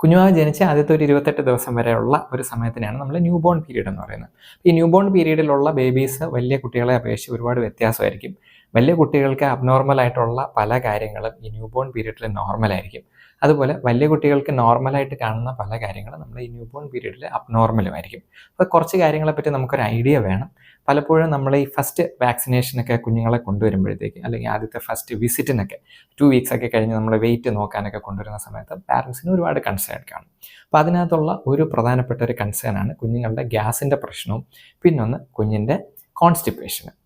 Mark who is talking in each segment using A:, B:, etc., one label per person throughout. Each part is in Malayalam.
A: കുഞ്ഞുവാവ് ജനിച്ച ആദ്യത്തെ ഒരു ഇരുപത്തെട്ട് ദിവസം വരെയുള്ള ഒരു സമയത്തിനാണ് നമ്മൾ ന്യൂ ബോൺ പീരീഡ് എന്ന് പറയുന്നത്. ഈ ന്യൂ ബോൺ പീരീഡിലുള്ള ബേബീസ് വലിയ കുട്ടികളെ അപേക്ഷിച്ച് ഒരുപാട് വ്യത്യാസമായിരിക്കും. വലിയ കുട്ടികൾക്ക് അബ്നോർമൽ ആയിട്ടുള്ള പല കാര്യങ്ങളും ഈ ന്യൂ ബോൺ പീരീഡിൽ നോർമൽ ആയിരിക്കും. അതുപോലെ വലിയ കുട്ടികൾക്ക് നോർമലായിട്ട് കാണുന്ന പല കാര്യങ്ങളും നമ്മൾ ഈ ന്യൂ ബോൺ പീരീഡിൽ അബ്നോർമലും ആയിരിക്കും. അപ്പോൾ കുറച്ച് കാര്യങ്ങളെപ്പറ്റി നമുക്കൊരു ഐഡിയ വേണം. പലപ്പോഴും നമ്മൾ ഈ ഫസ്റ്റ് വാക്സിനേഷനൊക്കെ കുഞ്ഞുങ്ങളെ കൊണ്ടുവരുമ്പോഴത്തേക്ക് അല്ലെങ്കിൽ ആദ്യത്തെ ഫസ്റ്റ് വിസിറ്റിനൊക്കെ ടു വീക്സ് ഒക്കെ കഴിഞ്ഞ് നമ്മൾ വെയിറ്റ് നോക്കാനൊക്കെ കൊണ്ടുവരുന്ന സമയത്ത് പാരൻസിന് ഒരുപാട് കൺസേൺ കാണും. അപ്പോൾ അതിനകത്തുള്ള ഒരു പ്രധാനപ്പെട്ട ഒരു കൺസേൺ ആണ് കുഞ്ഞുങ്ങളുടെ ഗ്യാസിന്റെ പ്രശ്നവും പിന്നൊന്ന് കുഞ്ഞിന്റെ കോൺസ്റ്റിപ്പേഷനും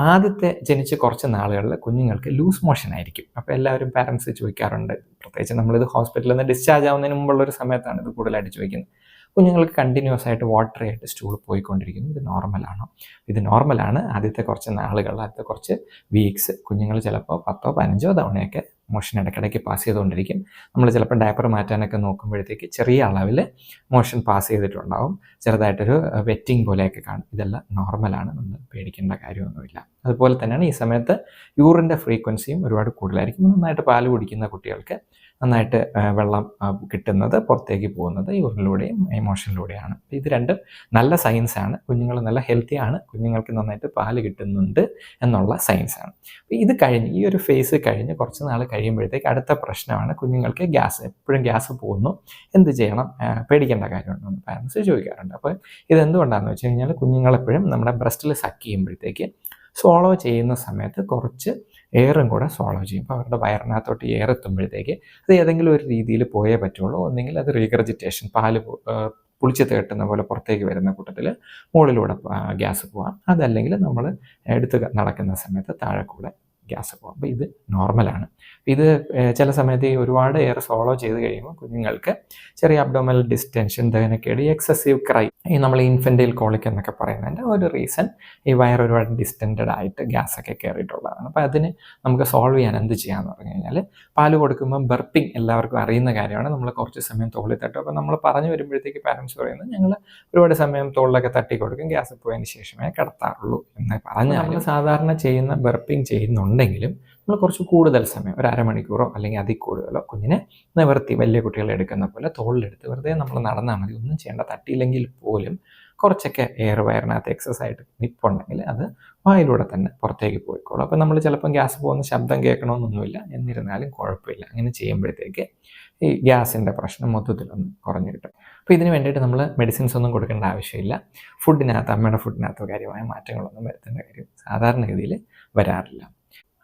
A: ആദ്യത്തെ ജനിച്ച് കുറച്ച് നാളുകളിൽ കുഞ്ഞുങ്ങൾക്ക് ലൂസ് മോഷൻ ആയിരിക്കും. അപ്പോൾ എല്ലാവരും പാരൻസ് ചോദിക്കാറുണ്ട്. പ്രത്യേകിച്ച് നമ്മളിത് ഹോസ്പിറ്റലിൽ നിന്ന് ഡിസ്ചാർജ് ആവുന്നതിന് മുമ്പുള്ള ഒരു സമയത്താണ് ഇത് കൂടുതലായിട്ട് ചോദിക്കുന്നത് കുഞ്ഞുങ്ങൾക്ക് കണ്ടിന്യൂസ് ആയിട്ട് വാട്ടർ ആയിട്ട് സ്റ്റൂൾ പോയിക്കൊണ്ടിരിക്കുന്നു. ഇത് നോർമലാണോ ഇത് നോർമലാണ് ആദ്യത്തെ കുറച്ച് നാളുകൾ ആദ്യത്തെ കുറച്ച് വീക്സ് കുഞ്ഞുങ്ങൾ ചിലപ്പോൾ പത്തോ പതിനഞ്ചോ തവണയൊക്കെ മോഷൻ ഇടയ്ക്കിടയ്ക്ക് പാസ് ചെയ്തുകൊണ്ടിരിക്കും. നമ്മൾ ചിലപ്പോൾ ഡയപ്പർ മാറ്റാനൊക്കെ നോക്കുമ്പോഴത്തേക്ക് ചെറിയ അളവിൽ മോഷൻ പാസ് ചെയ്തിട്ടുണ്ടാവും. ചെറുതായിട്ടൊരു വെറ്റിംഗ് പോലെയൊക്കെ കാണും. ഇതെല്ലാം നോർമലാണ് നമ്മൾ പേടിക്കേണ്ട കാര്യമൊന്നുമില്ല. അതുപോലെ തന്നെയാണ് ഈ സമയത്ത് യൂറിന്റെ ഫ്രീക്വൻസിയും ഒരുപാട് കൂടുതലായിരിക്കും. നന്നായിട്ട് പാൽ കുടിക്കുന്ന കുട്ടികൾക്ക് നന്നായിട്ട് വെള്ളം കിട്ടുന്നത് പുറത്തേക്ക് പോകുന്നത് യൂറിനിലൂടെയും ഇമോഷനിലൂടെയാണ് ഇത് രണ്ടും നല്ല സയൻസ് ആണ്. കുഞ്ഞുങ്ങൾ നല്ല ഹെൽത്തി ആണ്. കുഞ്ഞുങ്ങൾക്ക് നന്നായിട്ട് പാൽ കിട്ടുന്നുണ്ട് എന്നുള്ള സയൻസ് ആണ്. ഇത് കഴിഞ്ഞ് ഈ ഒരു ഫേസ് കഴിഞ്ഞ് കുറച്ച് നാൾ കഴിയുമ്പോഴത്തേക്ക് അടുത്ത പ്രശ്നമാണ് കുഞ്ഞുങ്ങൾക്ക് ഗ്യാസ്. എപ്പോഴും ഗ്യാസ് പോകുന്നു. എന്ത് ചെയ്യണം? പേടിക്കേണ്ട കാര്യമുണ്ടോ എന്ന് പാരൻസ് ചോദിക്കാറുണ്ട്. അപ്പോൾ ഇതെന്തുകൊണ്ടാണെന്ന് വെച്ച് കഴിഞ്ഞാൽ കുഞ്ഞുങ്ങളെപ്പോഴും നമ്മുടെ ബ്രസ്റ്റിൽ സക്ക് ചെയ്യുമ്പോഴത്തേക്ക് സോളോ ചെയ്യുന്ന സമയത്ത് കുറച്ച് എയറും കൂടെ സോളോ ചെയ്യും. അപ്പോൾ അവരുടെ വയറിനകത്തോട്ട് എയർ എത്തുമ്പോഴത്തേക്ക് അത് ഏതെങ്കിലും ഒരു രീതിയിൽ പോയേ പറ്റുള്ളൂ. ഒന്നെങ്കിൽ അത് റീഗ്രജിറ്റേഷൻ പാൽ പുളിച്ച് തേട്ടുന്ന പോലെ പുറത്തേക്ക് വരുന്ന കൂട്ടത്തിൽ മുകളിലൂടെ ഗ്യാസ് പോവാം. അതല്ലെങ്കിൽ നമ്മൾ എടുത്ത് നടക്കുന്ന സമയത്ത് താഴെ കൂടെ ഗ്യാസ് പോവാം. അപ്പോൾ ഇത് നോർമലാണ് ഇത് ചില സമയത്ത് ഈ ഒരുപാട് എയർ സോളോ ചെയ്ത് കഴിയുമ്പോൾ കുഞ്ഞുങ്ങൾക്ക് ചെറിയ അബ്ഡോമൽ ഡിസ്റ്റൻഷൻ ദഹനക്കേട് എക്സസീവ് ക്രൈ ഈ നമ്മൾ ഇൻഫന്റൈൽ കോളിക് എന്നൊക്കെ പറയുന്നതിന്റെ ഒരു റീസൺ ഈ വയർ ഒരുപാട് ഡിസ്റ്റന്റഡ് ആയിട്ട് ഗ്യാസൊക്കെ കയറിയിട്ടുള്ളതാണ് അപ്പോൾ അതിന് നമുക്ക് സോൾവ് ചെയ്യാൻ എന്ത് ചെയ്യാമെന്ന് പറഞ്ഞു കഴിഞ്ഞാൽ പാൽ കൊടുക്കുമ്പോൾ ബർപ്പിംഗ് എല്ലാവർക്കും അറിയുന്ന കാര്യമാണ്. നമ്മൾ കുറച്ച് സമയം തോളിൽ തട്ടും. അപ്പോൾ നമ്മൾ പറഞ്ഞു വരുമ്പോഴത്തേക്ക് പാരൻസ് പറയുന്നത് ഞങ്ങൾ ഒരുപാട് സമയം തോളിലൊക്കെ തട്ടി കൊടുക്കും ഗ്യാസ് പോയതിന് ശേഷമേ കിടത്താറുള്ളൂ എന്ന് പറഞ്ഞ് നമ്മൾ സാധാരണ ചെയ്യുന്ന ബർപ്പിംഗ് ചെയ്യുന്നുണ്ടെങ്കിലും നമ്മൾ കുറച്ച് കൂടുതൽ സമയം ഒരു അരമണിക്കൂറോ അല്ലെങ്കിൽ അതിൽ കൂടുതലോ കുഞ്ഞിനെ നിവർത്തി വലിയ കുട്ടികളെ എടുക്കുന്ന പോലെ തോളിലെടുത്ത് വെറുതെ നമ്മൾ നടന്നാൽ മതി ഒന്നും ചെയ്യേണ്ട തട്ടിയില്ലെങ്കിൽ പോലും കുറച്ചൊക്കെ എയർ വയറിനകത്ത് എക്സസ് ആയിട്ട് നിപ്പുണ്ടെങ്കിൽ അത് വായിലൂടെ തന്നെ പുറത്തേക്ക് പോയിക്കോളും. അപ്പോൾ നമ്മൾ ചിലപ്പം ഗ്യാസ് പോകുന്ന ശബ്ദം കേൾക്കണമെന്നൊന്നുമില്ല എന്നിരുന്നാലും കുഴപ്പമില്ല. അങ്ങനെ ചെയ്യുമ്പോഴത്തേക്ക് ഈ ഗ്യാസിന്റെ പ്രശ്നം മൊത്തത്തിലൊന്ന് കുറഞ്ഞു കിട്ടും. അപ്പോൾ ഇതിന് വേണ്ടിയിട്ട് നമ്മൾ മെഡിസിൻസ് ഒന്നും കൊടുക്കേണ്ട ആവശ്യമില്ല. ഫുഡിനകത്ത് അമ്മയുടെ ഫുഡിനകത്ത് കാര്യമായ മാറ്റങ്ങളൊന്നും വരുത്തേണ്ട കാര്യം സാധാരണഗതിയിൽ വരാറില്ല.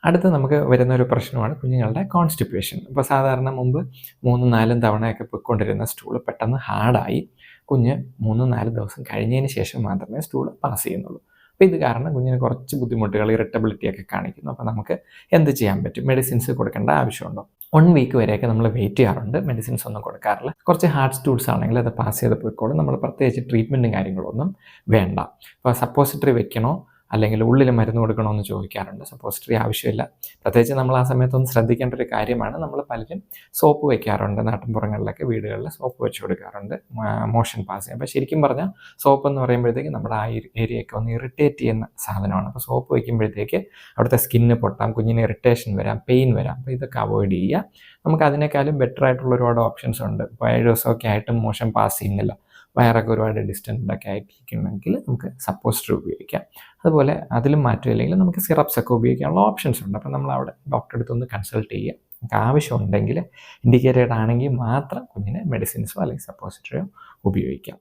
A: അടുത്ത് നമുക്ക് വരുന്ന ഒരു പ്രശ്നമാണ് കുഞ്ഞുങ്ങളുടെ കോൺസ്റ്റിപ്പേഷൻ ഇപ്പോൾ സാധാരണ മുമ്പ് മൂന്നും നാലും തവണയൊക്കെ പൊയ്ക്കൊണ്ടിരുന്ന സ്റ്റൂൾ പെട്ടെന്ന് ഹാർഡായി കുഞ്ഞ് മൂന്നും നാല് ദിവസം കഴിഞ്ഞതിന് ശേഷം മാത്രമേ സ്റ്റൂൾ പാസ് ചെയ്യുന്നുള്ളൂ. അപ്പോൾ ഇത് കാരണം കുഞ്ഞിന് കുറച്ച് ബുദ്ധിമുട്ടുകൾ ഇറിറ്റബിലിറ്റി ഒക്കെ കാണിക്കുന്നു. അപ്പോൾ നമുക്ക് എന്ത് ചെയ്യാൻ പറ്റും? മെഡിസിൻസ് കൊടുക്കേണ്ട ആവശ്യമുണ്ടോ? വൺ വീക്ക് വരെയൊക്കെ നമ്മൾ വെയിറ്റ് ചെയ്യാറുണ്ട്. മെഡിസിൻസ് ഒന്നും കൊടുക്കാറില്ല. കുറച്ച് ഹാർഡ് സ്റ്റൂൾസ് ആണെങ്കിൽ അത് പാസ് ചെയ്ത് പോയിക്കോളും. നമ്മൾ പ്രത്യേകിച്ച് ട്രീറ്റ്മെന്റും കാര്യങ്ങളൊന്നും വേണ്ട. അപ്പോൾ സപ്പോസിറ്ററി വെക്കണോ? അല്ലെങ്കിൽ ഉള്ളിൽ മരുന്ന് കൊടുക്കണമെന്ന് ചോദിക്കാറുണ്ട്. സപ്പോസിറ്ററി ആവശ്യമില്ല. പ്രത്യേകിച്ച് നമ്മൾ ആ സമയത്തൊന്ന് ശ്രദ്ധിക്കേണ്ട ഒരു കാര്യമാണ്. നമ്മൾ പലരും സോപ്പ് വയ്ക്കാറുണ്ട് നാട്ടിൻപുറങ്ങളിലൊക്കെ വീടുകളിൽ സോപ്പ് വെച്ച് കൊടുക്കാറുണ്ട്. മോഷൻ പാസ് ചെയ്യാം അപ്പോൾ ശരിക്കും പറഞ്ഞാൽ സോപ്പ് എന്ന് പറയുമ്പോഴത്തേക്ക് നമ്മുടെ ആ ഏരിയയൊക്കെ ഒന്ന് ഇറിറ്റേറ്റ് ചെയ്യുന്ന സാധനമാണ്. അപ്പോൾ സോപ്പ് വയ്ക്കുമ്പോഴത്തേക്ക് അവിടുത്തെ സ്കിന്ന് പൊട്ടാം കുഞ്ഞിന് ഇറിറ്റേഷൻ വരാം പെയിൻ വരാം. അപ്പോൾ ഇതൊക്കെ അവോയ്ഡ് ചെയ്യുക. നമുക്ക് അതിനേക്കാളും ബെറ്റർ ആയിട്ടുള്ള ഒരുപാട് ഓപ്ഷൻസ് ഉണ്ട്. ഇപ്പോൾ ഏഴ് ദിവസമൊക്കെ ആയിട്ടും മോഷൻ പാസ് ചെയ്യുന്നില്ല. വയറൊക്കെ ഒരുപാട് ഡിസ്റ്റന്റ് ഒക്കെ ആയിട്ടിരിക്കുന്നുണ്ടെങ്കിൽ നമുക്ക് സപ്പോസ്റ്റർ ഉപയോഗിക്കാം. അതുപോലെ അതിലും മാറ്റമില്ലെങ്കിൽ നമുക്ക് സിറപ്സ് ഒക്കെ ഉപയോഗിക്കാനുള്ള ഓപ്ഷൻസ് ഉണ്ട്. അപ്പോൾ നമ്മൾ അവിടെ ഡോക്ടറെ അടുത്തൊന്ന് കൺസൾട്ട് ചെയ്യുക നമുക്ക് ആവശ്യമുണ്ടെങ്കിൽ ഇൻഡിക്കേറ്റഡ് ആണെങ്കിൽ മാത്രം കുഞ്ഞിനെ മെഡിസിൻസോ അല്ലെങ്കിൽ സപ്പോസിറ്ററിയോ ഉപയോഗിക്കാം.